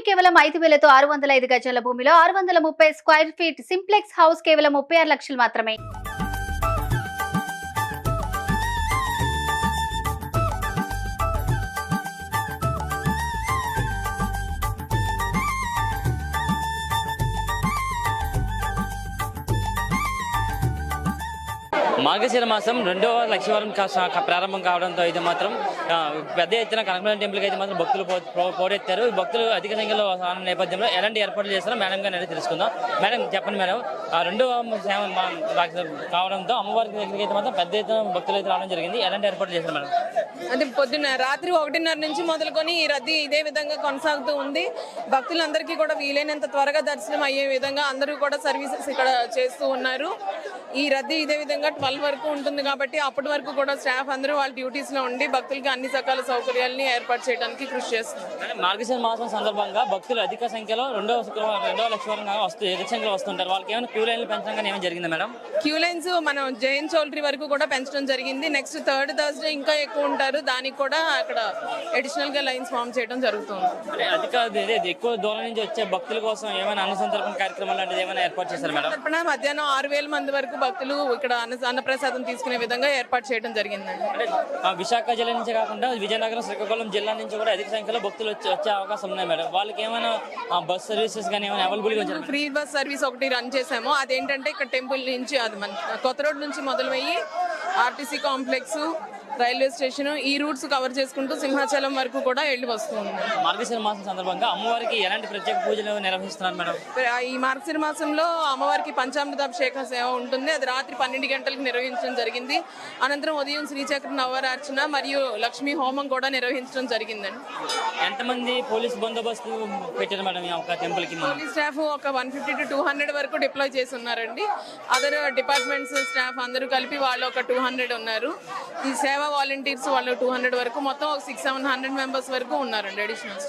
భూమి కేవలం ఐదు వేలతో ఆరు వందల ఐదు గజాల భూమిలో ఆరు వందల ముప్పై స్క్వేర్ ఫీట్ సింప్లెక్స్ హౌస్ కేవలం ముప్పై ఆరు లక్షలు మాత్రమే. మార్గశిర మాసం రెండవ లక్షవారం కా- ప్రారంభం కావడంతో అయితే మాత్రం పెద్ద ఎత్తున కనకమల టెంపుల్కి అయితే మాత్రం భక్తులు పో- పోటెత్తారు భక్తులు అధిక సంఖ్యలో వస్తున్న నేపథ్యంలో ఎలాంటి ఏర్పాట్లు చేస్తారో మేడం గారిని అడిగి తెలుసుకుందాం. మేడం చెప్పండి మేడం. రెండవ సేవ కావడంతో అమ్మవారి దగ్గరికి అయితే మాత్రం పెద్ద ఎత్తున భక్తులు అయితే రావడం జరిగింది. ఎలాంటి ఏర్పాట్లు చేస్తారు మేడం? అంటే పొద్దున్న రాత్రి ఒకటిన్నర నుంచి మొదలుకొని ఈ రద్దీ ఇదే విధంగా కొనసాగుతూ ఉంది. భక్తులందరికీ కూడా వీలైనంత త్వరగా దర్శనం అయ్యే విధంగా అందరూ కూడా సర్వీసెస్ ఇక్కడ చేస్తూ ఉన్నారు. ఈ రద్దీ ఇదే విధంగా ట్వెల్వ్ వరకు ఉంటుంది కాబట్టి అప్పటి వరకు కూడా స్టాఫ్ అందరూ వాళ్ళ డ్యూటీస్లో ఉండి భక్తులకి అన్ని రకాల సౌకర్యాలని ఏర్పాటు చేయడానికి కృషి చేస్తున్నారు. మార్గశిర మాసం సందర్భంగా భక్తులు అధిక సంఖ్యలో రెండవ శుక్రవారం రెండవ లక్షవారం వస్తూ అధిక సంఖ్యలో వస్తుంటారు? వాళ్ళకి ఏమైనా క్యూ లైన్లు పెంచడం కానీ ఏమైనా జరిగిందా మేడం? క్యూ లైన్స్ మనం జైన్ చౌల్ట్రీ వరకు కూడా పెంచడం జరిగింది. నెక్స్ట్ థర్డ్ థర్స్డే ఇంకా ఎక్కువ ఉంటారు. దానికి కూడా అక్కడ అడిషనల్గా లైన్స్ ఫామ్ చేయడం జరుగుతుంది. అంటే అధిక ఇదే ఎక్కువ దూరం నుంచి వచ్చే భక్తుల కోసం ఏమైనా అనుసంతర్పణ కార్యక్రమాలు లాంటిది ఏమైనా ఏర్పాటు చేశారు మేడం? తరపున మధ్యాహ్నం ఆరు వేల మంది వరకు భక్తులు ఇక్కడ అన్న అన్నప్రసాదం తీసుకునే విధంగా ఏర్పాటు చేయడం జరిగిందండి. అంటే ఆ విశాఖ జిల్లా నుంచి కాకుండా విజయనగరం శ్రీకాకుళం జిల్లా నుంచి కూడా అధిక సంఖ్యలో భక్తులు వచ్చే వచ్చే అవకాశం ఉన్నాయి మేడం. వాళ్ళకి ఏమైనా ఆ, బస్ సర్వీసెస్ కానీ ఏమైనా అవైలబుల్గా ఉంచారు? ఫ్రీ బస్ సర్వీస్ ఒకటి రన్ చేసాము అదేంటంటే ఇక్కడ టెంపుల్ నుంచి అది మన కొత్త రోడ్ నుంచి మొదలయ్యి ఆర్టీసీ కాంప్లెక్స్ రైల్వే స్టేషన్ ఈ రూట్స్ కవర్ చేసుకుంటూ సింహాచలం వరకు కూడా వెళ్ళి వస్తుంది మార్గశిర మాసం సందర్భంగా అమ్మవారికి ఎలాంటి ప్రత్యేక పూజలు నిర్వహిస్తున్నారు మేడం? ఈ మార్గశిర మాసంలో అమ్మవారికి పంచామృత అభిషేక సేవ ఉంటుంది. అది రాత్రి పన్నెండు గంటలకు నిర్వహించడం జరిగింది. అనంతరం ఉదయం శ్రీచక్ర నవరార్చన మరియు లక్ష్మీ హోమం కూడా నిర్వహించడం జరిగిందండి. ఎంతమంది పోలీస్ బందోబస్తు పెట్టారు మేడం ఒక టెంపుల్కి పోలీస్ స్టాఫ్ ఒక one fifty to two hundred వరకు డిప్లాయ్ చేసి ఉన్నారండి. అదర్ డిపార్ట్మెంట్స్ స్టాఫ్ అందరూ కలిపి వాళ్ళు ఒక టూ హండ్రెడ్ ఉన్నారు. ఈ సేవా వాలంటీర్స్ వాళ్ళు టూ హండ్రెడ్ వరకు మొత్తం ఒక సిక్స్ సెవెన్ హండ్రెడ్ మెంబర్స్ వరకు ఉన్నారండి అడిషనల్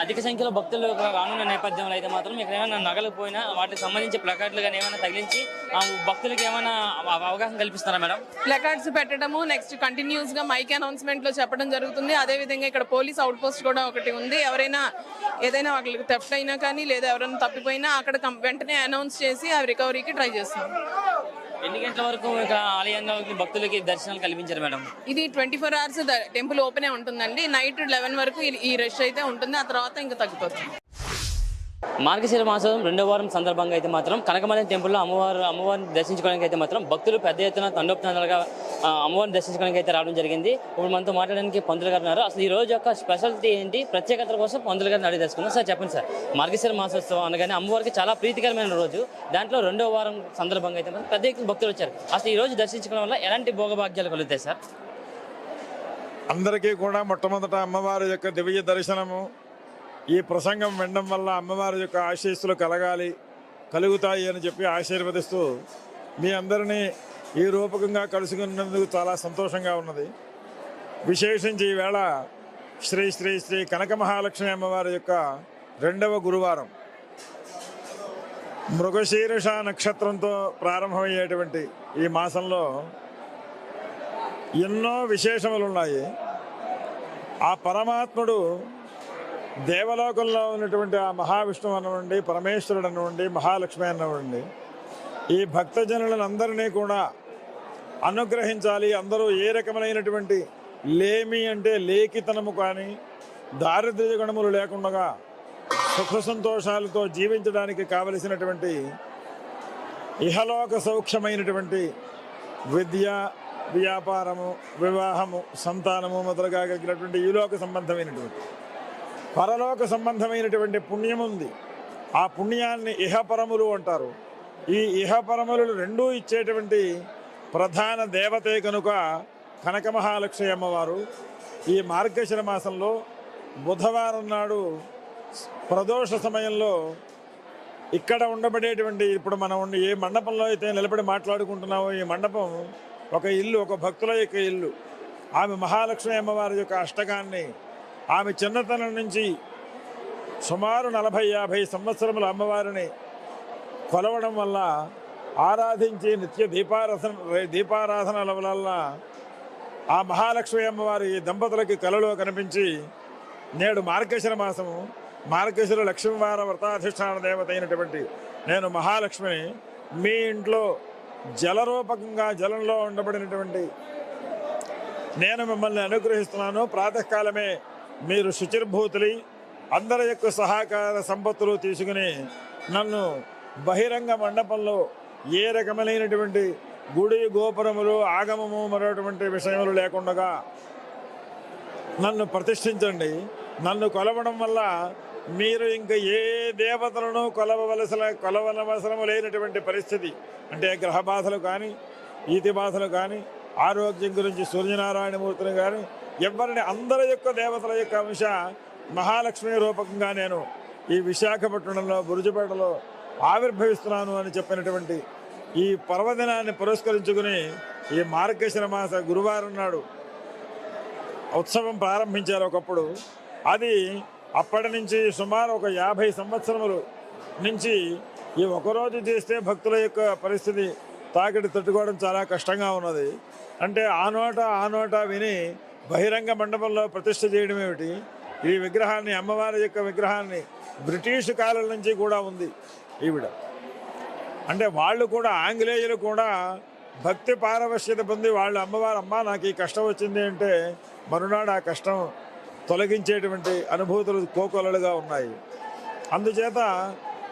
అధిక సంఖ్యలో భక్తులు రానున్న నేపథ్యంలో అయితే మాత్రం ఇక్కడ ఏమైనా నగలు పోయినా వాటికి సంబంధించి ప్లకార్డులు కానీ ఏమైనా తగిలించి ఆ భక్తులకు ఏమైనా అవ- అవగాహన కల్పిస్తారా మేడం? ప్లకార్డ్స్ పెట్టడము నెక్స్ట్ కంటిన్యూస్గా మైక్ అనౌన్స్మెంట్లో చెప్పడం జరుగుతుంది. అదే విధంగా ఇక్కడ పోలీస్ అవుట్ పోస్ట్ కూడా ఒకటి ఉంది. ఎవరైనా ఏదైనా వాళ్ళకి థెఫ్ట్ అయినా కానీ లేదా ఎవరైనా తప్పిపోయినా అక్కడ వెంటనే అనౌన్స్ చేసి ఆ రికవరీకి ట్రై చేస్తున్నాం ఎన్ని గంటల వరకు ఇక్కడ ఆలయంలో భక్తులకి దర్శనాలు కల్పించారు మేడం? ఇది ట్వంటీ ఫోర్ అవర్స్ టెంపుల్ ఓపెనే ఉంటుందండి. నైట్ లెవెన్ వరకు ఈ- రష్ అయితే ఉంటుంది. ఆ తర్వాత ఇంకా తగ్గిపోతుంది. మార్గశిర మాసం రెండో వారం సందర్భంగా అయితే మాత్రం కనకమల టెంపుల్లో అమ్మవారు అమ్మవారిని దర్శించుకోవడానికి అయితే మాత్రం భక్తులు పెద్ద ఎత్తున తండోపతండాలుగా అమ్మవారిని దర్శించడానికి అయితే రావడం జరిగింది. ఇప్పుడు మనతో మాట్లాడడానికి పంతులు గారు ఉన్నారు. అసలు ఈ రోజు యొక్క స్పెషాలిటీ ఏంటి? ప్రత్యేకతల కోసం పంతులు గారిని అడిగి తెలుసుకుందాం. సార్ చెప్పండి సార్. మార్గశీర మాసోత్సవం అనగానే అమ్మవారికి చాలా ప్రీతికరమైన రోజు. దాంట్లో రెండో వారం సందర్భంగా అయితే మాత్రం భక్తులు వచ్చారు. అసలు ఈ రోజు దర్శించుకోవడం వల్ల ఎలాంటి భోగభాగ్యాలు కలుగుతాయి సార్? అందరికీ కూడా మొట్టమొదట అమ్మవారి యొక్క దివ్య దర్శనము ఈ ప్రసంగం వినడం వల్ల అమ్మవారి యొక్క ఆశీస్సులు కలగాలి కలుగుతాయి అని చెప్పి ఆశీర్వదిస్తూ మీ అందరినీ ఈ రూపకంగా కలుసుకున్నందుకు చాలా సంతోషంగా ఉన్నది. విశేషించి ఈవేళ శ్రీ శ్రీ శ్రీ కనక మహాలక్ష్మి అమ్మవారి యొక్క రెండవ గురువారం. మృగశీర్ష నక్షత్రంతో ప్రారంభమయ్యేటువంటి ఈ మాసంలో ఎన్నో విశేషములు ఉన్నాయి ఆ పరమాత్ముడు దేవలోకంలో ఉన్నటువంటి ఆ మహావిష్ణువు అనవండి పరమేశ్వరుడు అనవండి మహాలక్ష్మి అనవండి ఈ భక్తజనులందరినీ కూడా అనుగ్రహించాలి. అందరూ ఏ రకమైనటువంటి లేమి అంటే లేఖితనము కానీ దారిద్ర్య గుణములు లేకుండా సుఖ సంతోషాలతో జీవించడానికి కావలసినటువంటి ఇహలోక సౌఖ్యమైనటువంటి విద్య వ్యాపారము వివాహము సంతానము మొదలుగా కలిగినటువంటి ఈలోక సంబంధమైనటువంటి పరలోక సంబంధమైనటువంటి పుణ్యం ఉంది. ఆ పుణ్యాన్ని ఇహపరములు అంటారు. ఈ ఇహపరములు రెండూ ఇచ్చేటువంటి ప్రధాన దేవతే కనుక కనక మహాలక్ష్మి అమ్మవారు. ఈ మార్గశిర మాసంలో బుధవారం నాడు ప్రదోష సమయంలో ఇక్కడ ఉండబడేటువంటి ఇప్పుడు మనం ఉండి ఏ మండపంలో అయితే నిలబడి మాట్లాడుకుంటున్నామో ఈ మండపం ఒక ఇల్లు ఒక భక్తుల యొక్క ఇల్లు. ఆమె మహాలక్ష్మి అమ్మవారి యొక్క అష్టకాన్ని ఆమె చిన్నతనం నుంచి సుమారు నలభై యాభై సంవత్సరముల అమ్మవారిని కొలవడం వల్ల ఆరాధించి నిత్య దీపారాధన దీపారాధనల వల్ల ఆ మహాలక్ష్మి అమ్మవారి దంపతులకి కలలో కనిపించి నేడు మార్గశిర మాసము. మార్గశిర లక్ష్మీవార వ్రతాధిష్టాన దేవత అయినటువంటి నేను మహాలక్ష్మిని మీ ఇంట్లో జలరూపకంగా జలంలో ఉండబడినటువంటి నేను మిమ్మల్ని అనుగ్రహిస్తున్నాను. ప్రాతకాలమే మీరు శుచిర్భూతులి అందరి యొక్క సహకార సంపత్తులు తీసుకుని నన్ను బహిరంగ మండపంలో ఏ రకమైనటువంటి గుడి గోపురములు ఆగమము మరొటువంటి విషయములు లేకుండగా నన్ను ప్రతిష్ఠించండి. నన్ను కొలవడం వల్ల మీరు ఇంకా ఏ దేవతలను కొలవవలసిన కొలవనవసరం లేనటువంటి పరిస్థితి. అంటే గ్రహ బాధలు కానీ ఈతి బాధలు కానీ ఆరోగ్యం గురించి సూర్యనారాయణమూర్తిని కానీ ఎవరిని అందరి యొక్క దేవతల యొక్క అంశ మహాలక్ష్మి రూపకంగా నేను ఈ విశాఖపట్నంలో బురుజుపేటలో ఆవిర్భవిస్తున్నాను అని చెప్పినటువంటి ఈ పర్వదినాన్ని పురస్కరించుకుని ఈ మార్గశిర మాస గురువారం నాడు ఉత్సవం ప్రారంభించారు ఒకప్పుడు. అది అప్పటి నుంచి సుమారు ఒక యాభై సంవత్సరములు నుంచి ఈ ఒకరోజు చేస్తే భక్తుల యొక్క పరిస్థితి తాకిడి తట్టుకోవడం చాలా కష్టంగా ఉన్నది. అంటే ఆ నోట ఆ నోట విని బహిరంగ మండపంలో ప్రతిష్ఠ చేయడం ఏమిటి? ఈ విగ్రహాన్ని అమ్మవారి యొక్క విగ్రహాన్ని బ్రిటిష్ కాలం నుంచి కూడా ఉంది. ఈవిడ. అంటే వాళ్ళు కూడా ఆంగ్లేయులు కూడా భక్తి పారవశ్యత పొంది వాళ్ళు అమ్మవారు అమ్మ నాకు ఈ కష్టం వచ్చింది అంటే మరునాడు ఆ కష్టం తొలగించేటువంటి అనుభూతులు కోకొలలుగా ఉన్నాయి. అందుచేత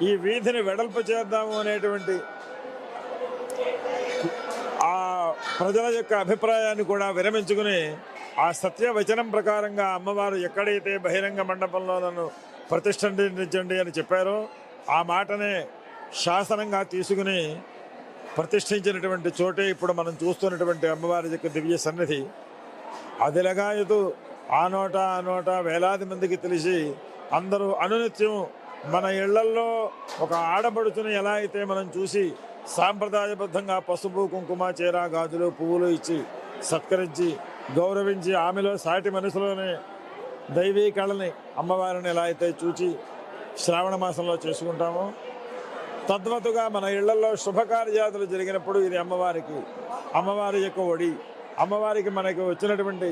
ఈ వీధిని వెడల్పు చేద్దాము అనేటువంటి ఆ ప్రజల యొక్క అభిప్రాయాన్ని కూడా విరమించుకుని ఆ సత్యవచనం ప్రకారంగా అమ్మవారు ఎక్కడైతే బహిరంగ మండపంలో నన్ను ప్రతిష్ఠించండి అని చెప్పారో ఆ మాటనే శాసనంగా తీసుకుని ప్రతిష్ఠించినటువంటి చోటే ఇప్పుడు మనం చూస్తున్నటువంటి అమ్మవారి యొక్క దివ్య సన్నిధి. అదిలగాయదు ఆ నోట ఆ నోట వేలాది మందికి తెలిసి అందరూ అనునిత్యం మన ఇళ్ళల్లో ఒక ఆడబడుచుని ఎలా అయితే మనం చూసి సాంప్రదాయబద్ధంగా పసుపు కుంకుమ చీర గాజులు పువ్వులు ఇచ్చి సత్కరించి గౌరవించి ఆమెలో సాటి మనసులోనే దైవీ కళని అమ్మవారిని ఎలా అయితే చూచి శ్రావణ మాసంలో చేసుకుంటామో. తద్వతుగా మన ఇళ్ళలో శుభకార్యాదులు జరిగినప్పుడు ఇది అమ్మవారికి అమ్మవారి యొక్క ఒడి అమ్మవారికి మనకు వచ్చినటువంటి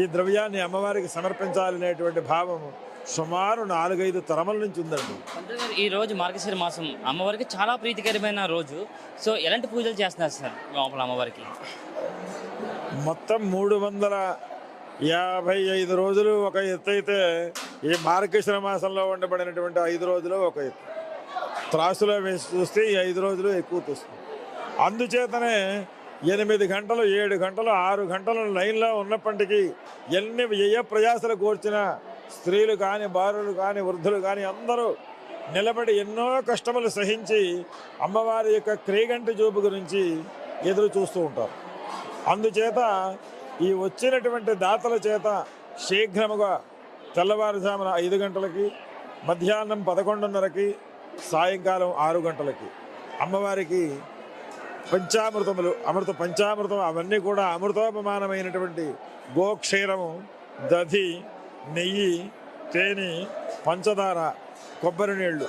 ఈ ద్రవ్యాన్ని అమ్మవారికి సమర్పించాలనేటువంటి భావము సుమారు నాలుగైదు తరముల నుంచి ఉందండి. ఈ రోజు మార్గశిర మాసం అమ్మవారికి చాలా ప్రీతికరమైన రోజు. సో ఎలాంటి పూజలు చేస్తున్నారు సార్ లోపల అమ్మవారికి? మొత్తం మూడు వందల యాభై ఐదు రోజులు ఒక ఎత్తు అయితే ఈ మార్గశిర మాసంలో ఉండబడినటువంటి ఐదు రోజులు ఒక ఎత్తు త్రాసులో వేసి చూస్తే ఈ ఐదు రోజులు ఎక్కువ చూస్తుంది అందుచేతనే ఎనిమిది గంటలు ఏడు గంటలు ఆరు గంటలు లైన్లో ఉన్నప్పటికీ ఎన్ని వ్యయ ప్రయాసలు కోర్చిన స్త్రీలు కానీ బారులు కానీ వృద్ధులు కానీ అందరూ నిలబడి ఎన్నో కష్టములు సహించి అమ్మవారి యొక్క క్రీగంటి చూపు గురించి ఎదురు చూస్తూ ఉంటారు. అందుచేత ఈ వచ్చినటువంటి దాతల చేత శీఘ్రముగా తెల్లవారుజామున ఐదు గంటలకి మధ్యాహ్నం పదకొండున్నరకి సాయంకాలం ఆరు గంటలకి. అమ్మవారికి పంచామృతములు అమృత పంచామృతం అవన్నీ కూడా అమృతోపమానమైనటువంటి గోక్షీరము దధి నెయ్యి తేనె పంచదార కొబ్బరి నీళ్ళు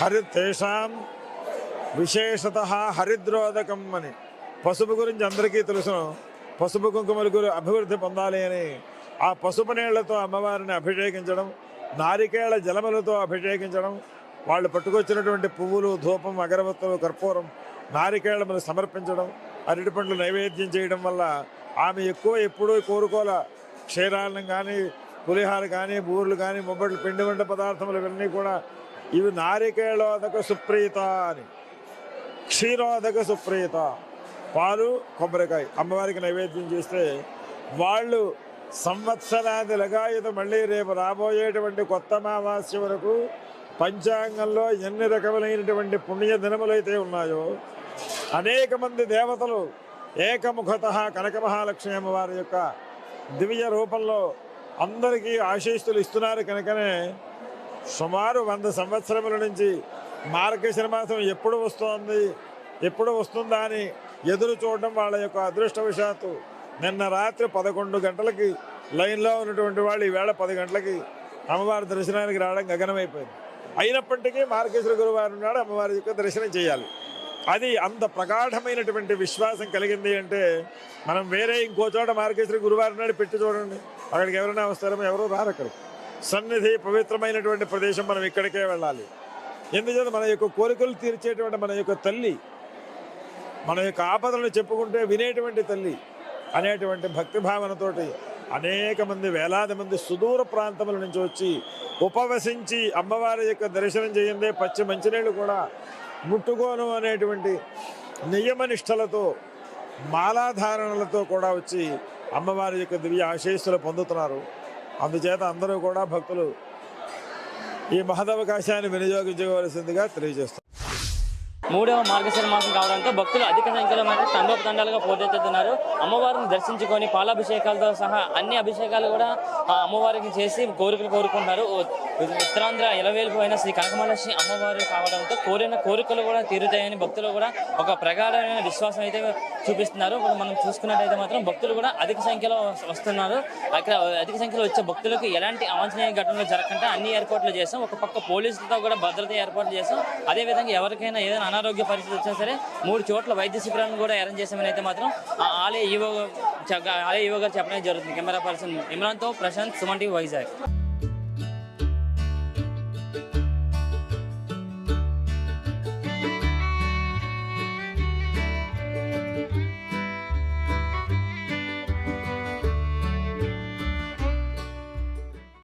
హరి తేషాం విశేషత హరిద్రోదకం అని. పసుపు గురించి అందరికీ తెలుసును పసుపు కుంకుమల గురి అభివృద్ధి పొందాలి అని ఆ పసుపు నీళ్ళతో అమ్మవారిని అభిషేకించడం నారికేళ జలములతో అభిషేకించడం వాళ్ళు పట్టుకొచ్చినటువంటి పువ్వులు ధూపం అగరవత్తులు కర్పూరం నారికేళ్ళను సమర్పించడం అరటి పండ్లు నైవేద్యం చేయడం వల్ల ఆమె ఎక్కువ ఎప్పుడూ కోరుకోల. క్షీరాలను కానీ పులిహార కానీ బూర్లు కానీ మొబ్బట్లు పిండి వంట పదార్థములు ఇవన్నీ కూడా ఇవి నారికేళోదక సుప్రీత అని. క్షీరోదక సుప్రీత. పాలు కొబ్బరికాయ అమ్మవారికి నైవేద్యం చేస్తే వాళ్ళు సంవత్సరాది లగాయుధ మళ్ళీ రేపు రాబోయేటువంటి కొత్త అమావాస్య వరకు పంచాంగంలో ఎన్ని రకములైనటువంటి పుణ్య దినములైతే ఉన్నాయో అనేక మంది దేవతలు ఏకముఖత కనక మహాలక్ష్మి అమ్మవారి యొక్క దివ్య రూపంలో అందరికీ ఆశీస్సులు ఇస్తున్నారు కనుకనే సుమారు వంద సంవత్సరముల నుంచి మార్గశిర మాసం ఎప్పుడు వస్తోంది ఎప్పుడు వస్తుందా అని ఎదురు చూడడం వాళ్ళ యొక్క అదృష్టవశాత్తు నిన్న రాత్రి పదకొండు గంటలకి లైన్లో ఉన్నటువంటి వాళ్ళు ఈవేళ పది గంటలకి అమ్మవారి దర్శనానికి రావడం గగనమైపోయింది. అయినప్పటికీ మార్గేశ్వర గురువారం నాడు అమ్మవారి యొక్క దర్శనం చేయాలి. అది అంత ప్రగాఢమైనటువంటి విశ్వాసం కలిగింది అంటే మనం వేరే ఇంకో చోట మార్గేశ్వర గురువారం నాడు పెట్టి చూడండి. అక్కడికి ఎవరైనా వస్తారో ఎవరో రారు అక్కడికి సన్నిధి పవిత్రమైనటువంటి ప్రదేశం మనం ఇక్కడికే వెళ్ళాలి. ఎందుచేత మన యొక్క కోరికలు తీర్చేటువంటి మన యొక్క తల్లి మన యొక్క ఆపదలను చెప్పుకుంటే వినేటువంటి తల్లి అనేటువంటి భక్తి భావనతోటి అనేక మంది వేలాది మంది సుదూర ప్రాంతముల నుంచి వచ్చి ఉపవసించి అమ్మవారి యొక్క దర్శనం చేయందే పచ్చి మంచినీళ్ళు కూడా ముట్టుకోను అనేటువంటి నియమనిష్టలతో మాలాధారణలతో కూడా వచ్చి అమ్మవారి యొక్క దివ్య ఆశీస్సులు పొందుతున్నారు. అందుచేత అందరూ కూడా భక్తులు ఈ మహదవకాశాన్ని వినియోగించుకోవలసిందిగా తెలియజేస్తారు మూడవ మార్గశిర మాసం కావడంతో భక్తులు అధిక సంఖ్యలో మరి తండోపతండాలుగా పోటెత్తుతున్నారు అమ్మవారిని దర్శించుకొని పాలాభిషేకాలతో సహా అన్ని అభిషేకాలు కూడా ఆ అమ్మవారికి చేసి కోరికలు కోరుకుంటున్నారు. ఉత్తరాంధ్ర ఉత్తరాంధ్ర అయిన శ్రీ కనకమలక్ష్మి అమ్మవారు కావడంతో కోరిన కోరికలు కూడా తీరుతాయని భక్తులు కూడా ఒక ప్రగాఢమైన విశ్వాసం అయితే చూపిస్తున్నారు. ఇప్పుడు మనం చూసుకున్నట్టయితే మాత్రం భక్తులు కూడా అధిక సంఖ్యలో వస్తున్నారు. అక్కడ అధిక సంఖ్యలో వచ్చే భక్తులకు ఎలాంటి అవాంఛనీయ ఘటనలు జరగకుండా అన్ని ఏర్పాట్లు చేసాం. ఒక పక్క పోలీసులతో కూడా భద్రత ఏర్పాట్లు చేసాం. అదేవిధంగా ఎవరికైనా ఏదైనా అనారోగ్య పరిస్థితి వచ్చినా సరే మూడు చోట్ల వైద్య శిబిరాలను కూడా అరేంజ్ చేసామని అయితే మాత్రం ఆలయ ఈవో ఆలయ ఈవో గారు చెప్పడం జరుగుతుంది. కెమెరా పర్సన్ ఇమ్రాన్తో ప్రశాంత్ సుమంటి వైజాగ్.